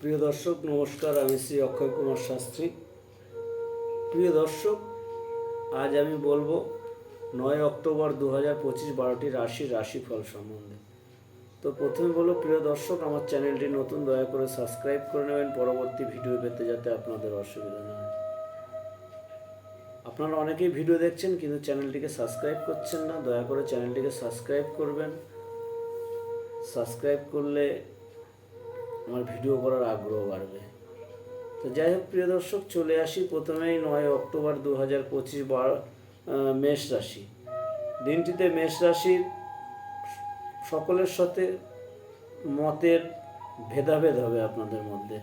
প্রিয় দর্শক, নমস্কার, আমি শ্রী অক্ষয় কুমার শাস্ত্রী। প্রিয় দর্শক, আজ আমি বলব নয় অক্টোবর দু হাজার পঁচিশ বারোটি রাশির রাশিফল সম্বন্ধে। তো প্রথমে বলো প্রিয় দর্শক, আমার চ্যানেলটি নতুন, দয়া করে সাবস্ক্রাইব করে নেবেন। পরবর্তী ভিডিও পেতে যাতে আপনাদের অসুবিধা না হয়। আপনারা অনেকেই ভিডিও দেখছেন, কিন্তু চ্যানেলটিকে সাবস্ক্রাইব করছেন না। দয়া করে চ্যানেলটিকে সাবস্ক্রাইব করবেন। সাবস্ক্রাইব করলে আমার ভিডিও করার আগ্রহ বাড়বে। তো যাই হোক, প্রিয় দর্শক, চলে আসি প্রথমেই নয় অক্টোবর দু হাজার পঁচিশ মেষ রাশি। দিনটিতে মেষ রাশির সকলের সাথে মতের ভেদাভেদ হবে আপনাদের মধ্যে।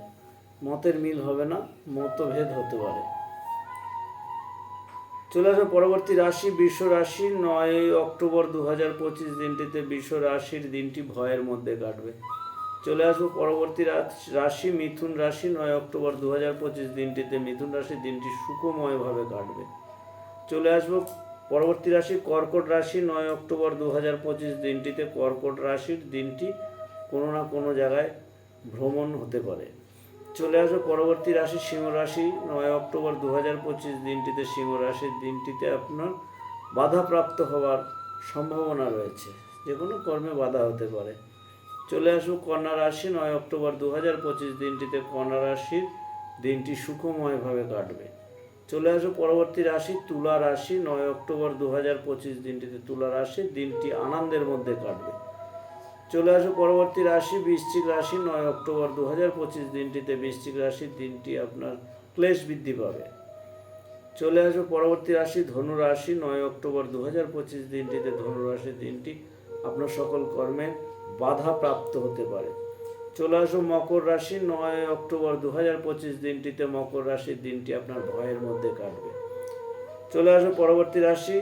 মতের মিল হবে না, মতভেদ হতে পারে। চলে আসবে পরবর্তী রাশি বিশ্ব রাশি। নয় অক্টোবর দু হাজার পঁচিশ দিনটিতে বিশ্ব রাশির দিনটি ভয়ের মধ্যে কাটবে। চলে আসব পরবর্তী রাশি মিথুন রাশি নয় অক্টোবর দু হাজার পঁচিশ দিনটিতে মিথুন রাশির দিনটি সুখময়ভাবে কাটবে। চলে আসব পরবর্তী রাশি কর্কট রাশি নয় অক্টোবর দু হাজার পঁচিশ দিনটিতে কর্কট রাশির দিনটি কোনো না কোনো জায়গায় ভ্রমণ হতে পারে। চলে আসব পরবর্তী রাশি সিংহ রাশি নয় অক্টোবর দু হাজার পঁচিশ দিনটিতে সিংহ রাশির দিনটিতে আপনার বাধাপ্রাপ্ত হওয়ার সম্ভাবনা রয়েছে। যে কোনো কর্মে বাধা হতে পারে। চলে আসুক কন্যা রাশি, নয় অক্টোবর দু হাজার পঁচিশ দিনটিতে কন্যা রাশির দিনটি সুখময়ভাবে কাটবে। চলে আসুক পরবর্তী রাশি, তুলা রাশি, নয় অক্টোবর দু হাজার পঁচিশ দিনটিতে তুলা রাশির দিনটি আনন্দের মধ্যে কাটবে। চলে আসুক পরবর্তী রাশি, বৃশ্চিক রাশি, নয় অক্টোবর দু হাজার পঁচিশ দিনটিতে বৃশ্চিক রাশির দিনটি আপনার ক্লেশ বৃদ্ধি পাবে। চলে আসবে পরবর্তী রাশি, ধনু রাশি, নয় অক্টোবর দু হাজার পঁচিশ দিনটিতে ধনু রাশির দিনটি আপনার সকল কর্মে বাধা প্রাপ্ত হতে পারে। চলে আসো মকর রাশি, নয় অক্টোবর দু হাজার পঁচিশ দিনটিতে মকর রাশির দিনটি আপনার ভয়ের মধ্যে কাটবে। চলে আসো পরবর্তী রাশি,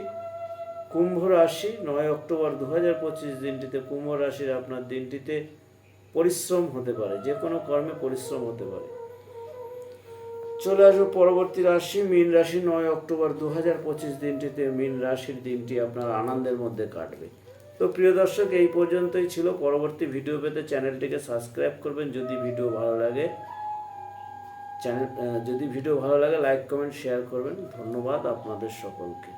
কুম্ভ রাশি, নয় অক্টোবর দু হাজার পঁচিশ দিনটিতে কুম্ভ রাশির আপনার দিনটিতে পরিশ্রম হতে পারে, যে কোনো কর্মে পরিশ্রম হতে পারে। চলে আসব পরবর্তী রাশি, মীন রাশি, নয় অক্টোবর দু হাজার পঁচিশ দিনটিতে মীন রাশির দিনটি আপনার আনন্দের মধ্যে কাটবে। তো প্রিয় দর্শক, এই পর্যন্তই ছিল। পরবর্তী ভিডিও পেতে চ্যানেলটিকে সাবস্ক্রাইব করবেন যদি ভিডিও ভালো লাগে। চ্যানেল যদি ভিডিও ভালো লাগে, লাইক, কমেন্ট, শেয়ার করবেন। ধন্যবাদ আপনাদের সকলকে।